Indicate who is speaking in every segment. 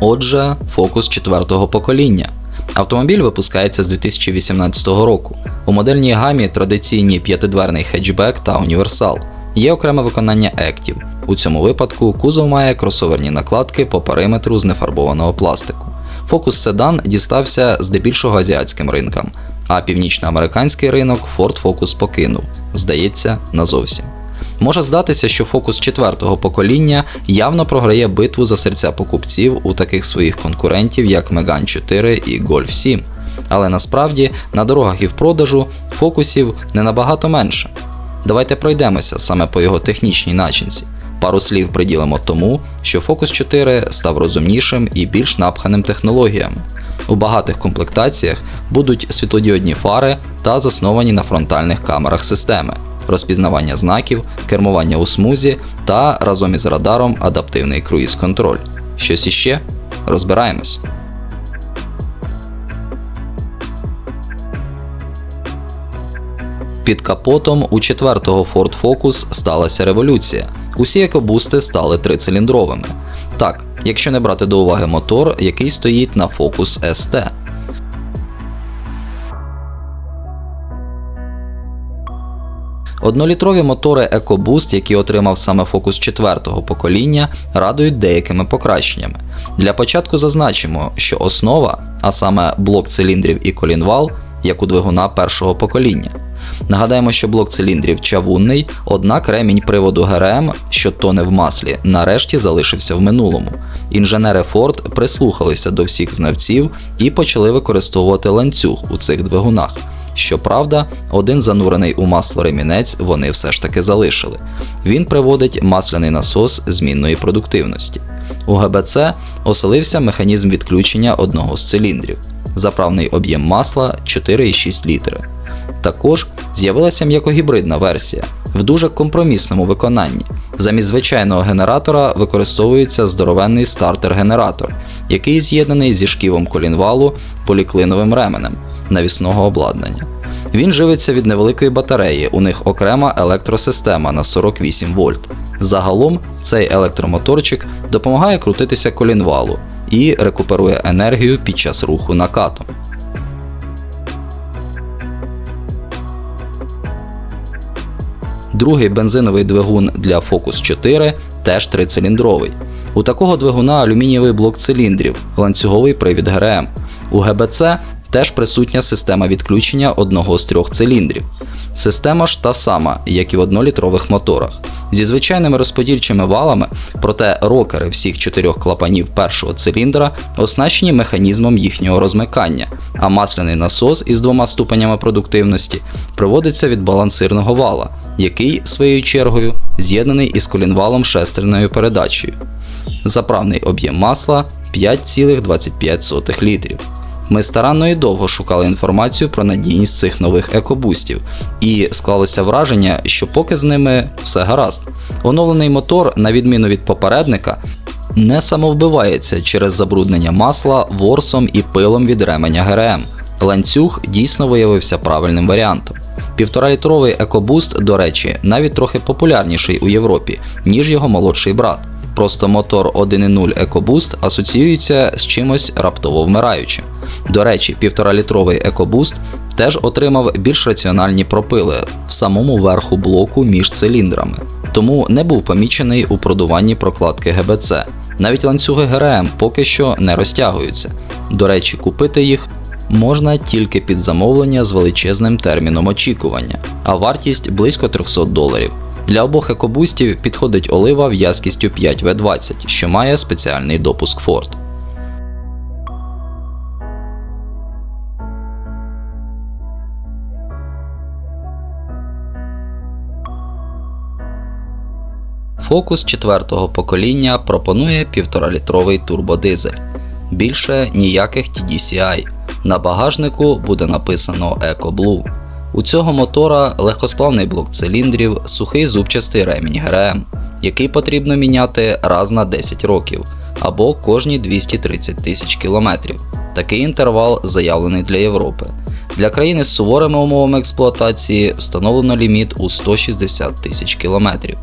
Speaker 1: Отже, фокус четвертого покоління. Автомобіль випускається з 2018 року. У модельній гамі традиційні п'ятидверний хетчбек та універсал. Є окреме виконання Active. У цьому випадку кузов має кросоверні накладки по периметру з нефарбованого пластику. Фокус седан дістався здебільшого азіатським ринкам, а північноамериканський ринок Ford Focus покинув, здається, назовсім. Може здатися, що фокус четвертого покоління явно програє битву за серця покупців у таких своїх конкурентів, як Megane 4 і Golf 7. Але насправді на дорогах і в продажу фокусів не набагато менше. Давайте пройдемося саме по його технічній начинці. Пару слів приділимо тому, що Focus 4 став розумнішим і більш напханим технологіями. У багатих комплектаціях будуть світлодіодні фари та засновані на фронтальних камерах системи, розпізнавання знаків, кермування у смузі та разом із радаром адаптивний круїз-контроль. Щось іще? Розбираємось. Під капотом у четвертого Ford Focus сталася революція. Усі екобусти стали трициліндровими. Так, якщо не брати до уваги мотор, який стоїть на Focus ST. Однолітрові мотори EcoBoost, які отримав саме Focus 4 покоління, радують деякими покращеннями. Для початку зазначимо, що основа, а саме блок циліндрів і колінвал, як у двигуна першого покоління. Нагадаємо, що блок циліндрів чавунний, однак ремінь приводу ГРМ, що тоне в маслі, нарешті залишився в минулому. Інженери Ford прислухалися до всіх знавців і почали використовувати ланцюг у цих двигунах. Щоправда, один занурений у масло ремінець вони все ж таки залишили. Він приводить масляний насос змінної продуктивності. У ГБЦ оселився механізм відключення одного з циліндрів. Заправний об'єм масла 4,6 літри. Також з'явилася м'якогібридна версія в дуже компромісному виконанні. Замість звичайного генератора використовується здоровенний стартер-генератор, який з'єднаний зі шківом колінвалу поліклиновим ременем навісного обладнання. Він живиться від невеликої батареї, у них окрема електросистема на 48 вольт. Загалом цей електромоторчик допомагає крутитися колінвалу і рекуперує енергію під час руху накатом. Другий бензиновий двигун для Focus 4 теж трициліндровий. У такого двигуна алюмінієвий блок циліндрів, ланцюговий привід ГРМ. У ГБЦ теж присутня система відключення одного з трьох циліндрів. Система ж та сама, як і в однолітрових моторах. Зі звичайними розподільчими валами, проте рокери всіх чотирьох клапанів першого циліндра оснащені механізмом їхнього розмикання, а масляний насос із двома ступенями продуктивності приводиться від балансирного вала, який, своєю чергою, з'єднаний із колінвалом шестерною передачею. Заправний об'єм масла 5,25 літрів. Ми старанно і довго шукали інформацію про надійність цих нових екобустів, і склалося враження, що поки з ними все гаразд. Оновлений мотор, на відміну від попередника, не самовбивається через забруднення масла, ворсом і пилом від ременя ГРМ. Ланцюг дійсно виявився правильним варіантом. Півторалітровий екобуст, до речі, навіть трохи популярніший у Європі, ніж його молодший брат. Просто мотор 1.0 EcoBoost асоціюється з чимось раптово вмираючим. До речі, 1,5-літровий EcoBoost теж отримав більш раціональні пропили в самому верху блоку між циліндрами, тому не був помічений у продуванні прокладки ГБЦ. Навіть ланцюги ГРМ поки що не розтягуються. До речі, купити їх можна тільки під замовлення з величезним терміном очікування, а вартість близько 300 доларів. Для обох екобустів підходить олива в'язкістю 5В20, що має спеціальний допуск Ford. Focus четвертого покоління пропонує 1,5-літровий турбодизель. Більше ніяких TDCI. На багажнику буде написано EcoBlue. У цього мотора легкосплавний блок циліндрів, сухий зубчастий ремінь ГРМ, який потрібно міняти раз на 10 років або кожні 230 тисяч кілометрів. Такий інтервал заявлений для Європи. Для країни з суворими умовами експлуатації встановлено ліміт у 160 тисяч кілометрів.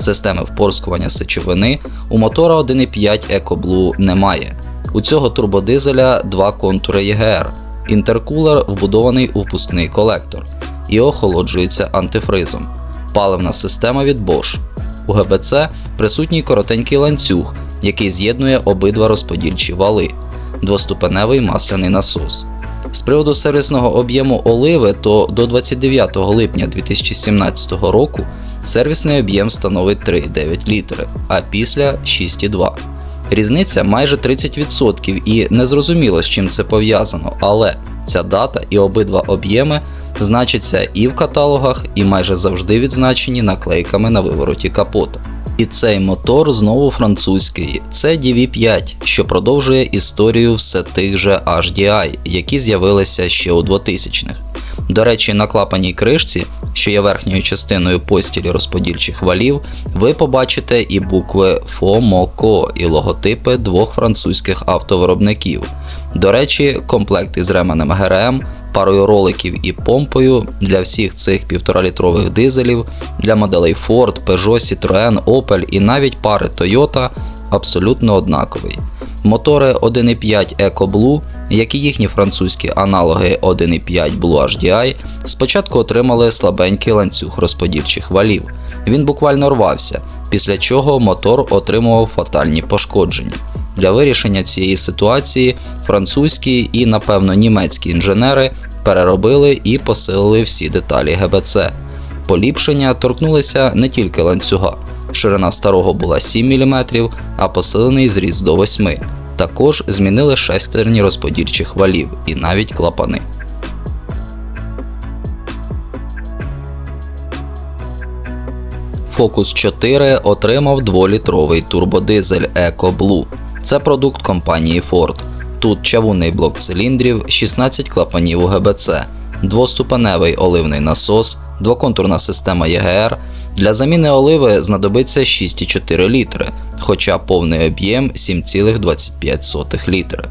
Speaker 1: Системи впорскування сечовини у мотора 1.5 EcoBlue немає. У цього турбодизеля два контури ЄГР. Інтеркулер вбудований у впускний колектор і охолоджується антифризом. Паливна система від Bosch. У ГБЦ присутній коротенький ланцюг, який з'єднує обидва розподільчі вали, двоступеневий масляний насос. З приводу сервісного об'єму оливи, то до 29 липня 2017 року сервісний об'єм становить 3,9 літри, а після 6,2. Різниця майже 30% і незрозуміло з чим це пов'язано, але ця дата і обидва об'єми значаться і в каталогах, і майже завжди відзначені наклейками на вивороті капота. І цей мотор знову французький. Це DV5, що продовжує історію все тих же HDI, які з'явилися ще у 2000-х. До речі, на клапаній кришці, що є верхньою частиною постілі розподільчих валів, ви побачите і букви FOMOCO і логотипи двох французьких автовиробників. До речі, комплект із ременем ГРМ, парою роликів і помпою для всіх цих 1,5-літрових дизелів, для моделей Ford, Peugeot, Citroën, Opel і навіть пари Toyota абсолютно однаковий. Мотори 1.5 EcoBlue, як і їхні французькі аналоги 1.5 Blue HDI, спочатку отримали слабенький ланцюг розподільчих валів. Він буквально рвався, після чого мотор отримував фатальні пошкодження. Для вирішення цієї ситуації французькі і, напевно, німецькі інженери переробили і посилили всі деталі ГБЦ. Поліпшення торкнулися не тільки ланцюга. Ширина старого була 7 мм, а посилений зріс до 8 Також змінили шестерні розподільчих валів і навіть клапани. Focus 4 отримав 2-літровий турбодизель EcoBlue. Це продукт компанії Ford. Тут чавунний блок циліндрів, 16 клапанів у ГБЦ, двоступеневий оливний насос, двоконтурна система ЄГР. Для заміни оливи знадобиться 6,4 літри, хоча повний об'єм 7,25 літри.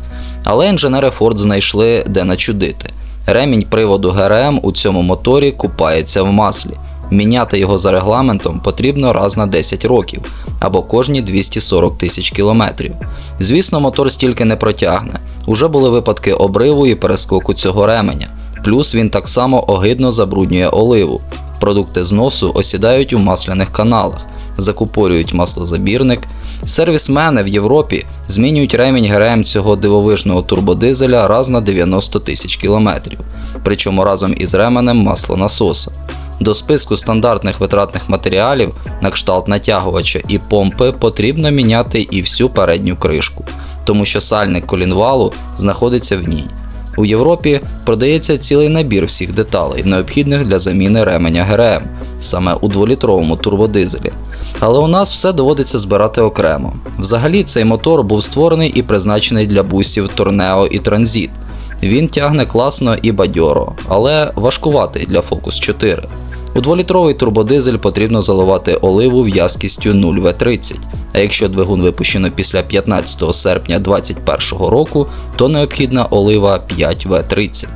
Speaker 1: Але інженери Ford знайшли де начудити. Ремінь приводу ГРМ у цьому моторі купається в маслі. Міняти його за регламентом потрібно раз на 10 років або кожні 240 тисяч кілометрів. Звісно, мотор стільки не протягне. Уже були випадки обриву і перескоку цього ременя. Плюс він так само огидно забруднює оливу. Продукти зносу осідають у масляних каналах, закупорюють маслозабірник. Сервісмени в Європі змінюють ремінь ГРМ цього дивовижного турбодизеля раз на 90 тисяч кілометрів, причому разом із ременем маслонасоса. До списку стандартних витратних матеріалів на кшталт натягувача і помпи потрібно міняти і всю передню кришку, тому що сальник колінвалу знаходиться в ній. У Європі продається цілий набір всіх деталей, необхідних для заміни ременя ГРМ, саме у 2-літровому турбодизелі. Але у нас все доводиться збирати окремо. Взагалі, цей мотор був створений і призначений для бусів Торнео і Транзит. Він тягне класно і бадьоро, але важкуватий для Focus 4. У 2-літровий турбодизель потрібно заливати оливу в'язкістю 0В30, а якщо двигун випущено після 15 серпня 2021 року, то необхідна олива 5В30.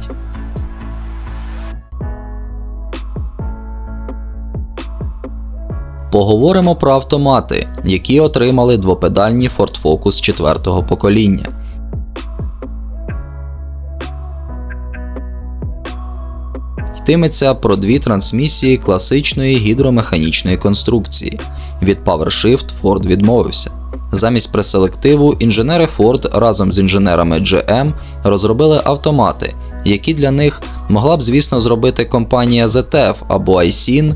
Speaker 1: Поговоримо про автомати, які отримали двопедальні Ford Focus 4 покоління. Йтиметься про дві трансмісії класичної гідромеханічної конструкції. Від PowerShift Ford відмовився. Замість преселективу інженери Ford разом з інженерами GM розробили автомати, які для них могла б, звісно, зробити компанія ZF або iSyn,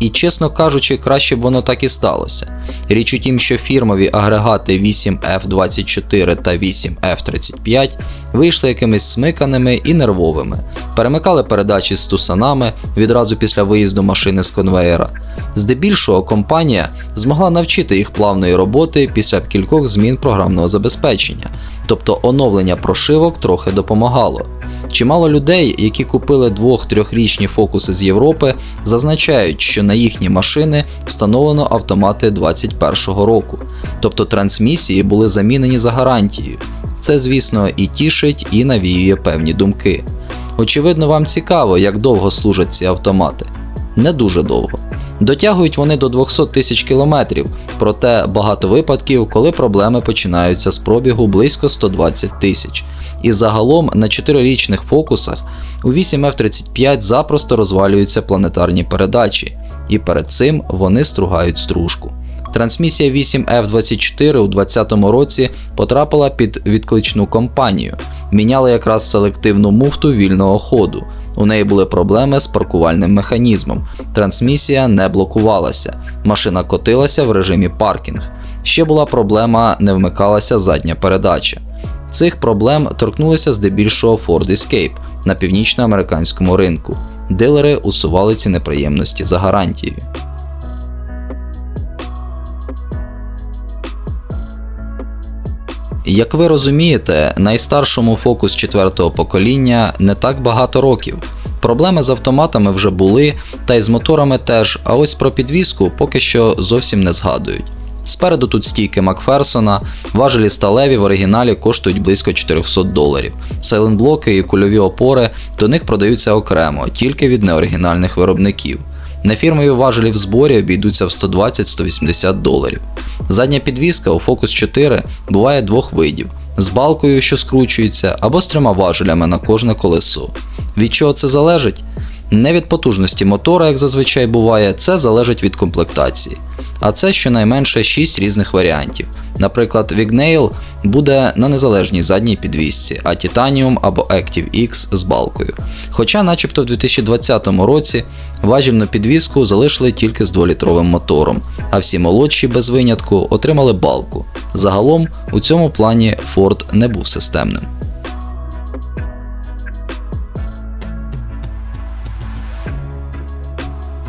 Speaker 1: і, чесно кажучи, краще б воно так і сталося. Річ у тім, що фірмові агрегати 8F24 та 8F35 вийшли якимись смиканими і нервовими, перемикали передачі з тусанами відразу після виїзду машини з конвеєра. Здебільшого компанія змогла навчити їх плавної роботи після кількох змін програмного забезпечення, тобто оновлення прошивок трохи допомагало. Чимало людей, які купили 2-3річні фокуси з Європи, зазначають, що на їхні машини встановлено автомати 2021 року, тобто трансмісії були замінені за гарантією. Це, звісно, і тішить, і навіює певні думки. Очевидно, вам цікаво, як довго служать ці автомати. Не дуже довго. Дотягують вони до 200 тисяч кілометрів, проте багато випадків, коли проблеми починаються з пробігу близько 120 тисяч. І загалом на 4-річних фокусах у 8F35 запросто розвалюються планетарні передачі, і перед цим вони стругають стружку. Трансмісія 8F24 у 2020 році потрапила під відкличну кампанію. Міняли якраз селективну муфту вільного ходу. У неї були проблеми з паркувальним механізмом. Трансмісія не блокувалася. Машина котилася в режимі паркінг. Ще була проблема, не вмикалася задня передача. Цих проблем торкнулися здебільшого Ford Escape на північноамериканському ринку. Дилери усували ці неприємності за гарантією. Як ви розумієте, найстаршому фокус четвертого покоління не так багато років. Проблеми з автоматами вже були, та й з моторами теж, а ось про підвіску поки що зовсім не згадують. Спереду тут стійки Макферсона, важелі сталеві в оригіналі коштують близько 400 доларів. Сайлентблоки і кульові опори до них продаються окремо, тільки від неоригінальних виробників. Нефірмові важелі в зборі обійдуться в 120-180 доларів. Задня підвіска у Focus 4 буває двох видів: з балкою, що скручується, або з трьома важелями на кожне колесо. Від чого це залежить? Не від потужності мотора, як зазвичай буває, це залежить від комплектації. А це щонайменше 6 різних варіантів. Наприклад, Vignail буде на незалежній задній підвісці, а Titanium або Active X з балкою. Хоча, начебто в 2020 році важільну підвіску залишили тільки з 2-літровим мотором, а всі молодші без винятку отримали балку. Загалом у цьому плані Ford не був системним.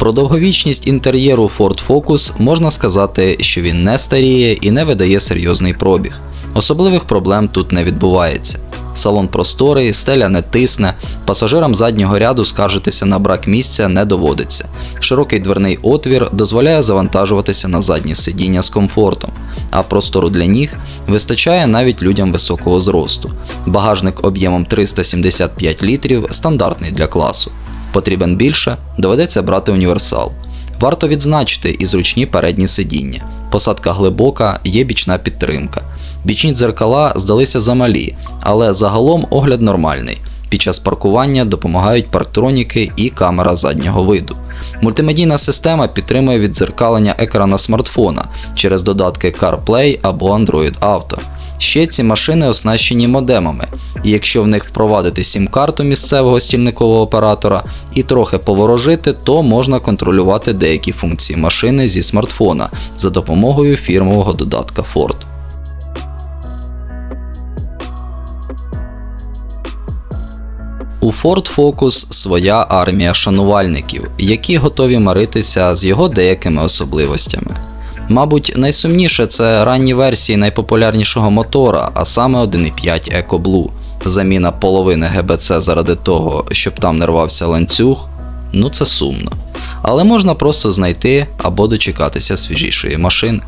Speaker 1: Про довговічність інтер'єру Ford Focus можна сказати, що він не старіє і не видає серйозний пробіг. Особливих проблем тут не відбувається. Салон просторий, стеля не тисне, пасажирам заднього ряду скаржитися на брак місця не доводиться. Широкий дверний отвір дозволяє завантажуватися на задні сидіння з комфортом, а простору для ніг вистачає навіть людям високого зросту. Багажник об'ємом 375 літрів стандартний для класу. Потрібен більше, доведеться брати універсал. Варто відзначити і зручні передні сидіння. Посадка глибока, є бічна підтримка. Бічні дзеркала здалися замалі, але загалом огляд нормальний. Під час паркування допомагають парктроніки і камера заднього виду. Мультимедійна система підтримує віддзеркалення екрана смартфона через додатки CarPlay або Android Auto. Ще ці машини оснащені модемами, і якщо в них впровадити сім-карту місцевого стільникового оператора і трохи поворожити, то можна контролювати деякі функції машини зі смартфона за допомогою фірмового додатка Ford. У Ford Focus своя армія шанувальників, які готові миритися з його деякими особливостями. Мабуть, найсумніше це ранні версії найпопулярнішого мотора, а саме 1.5 EcoBlue. Заміна половини ГБЦ заради того, щоб там не рвався ланцюг, ну це сумно. Але можна просто знайти або дочекатися свіжішої машини.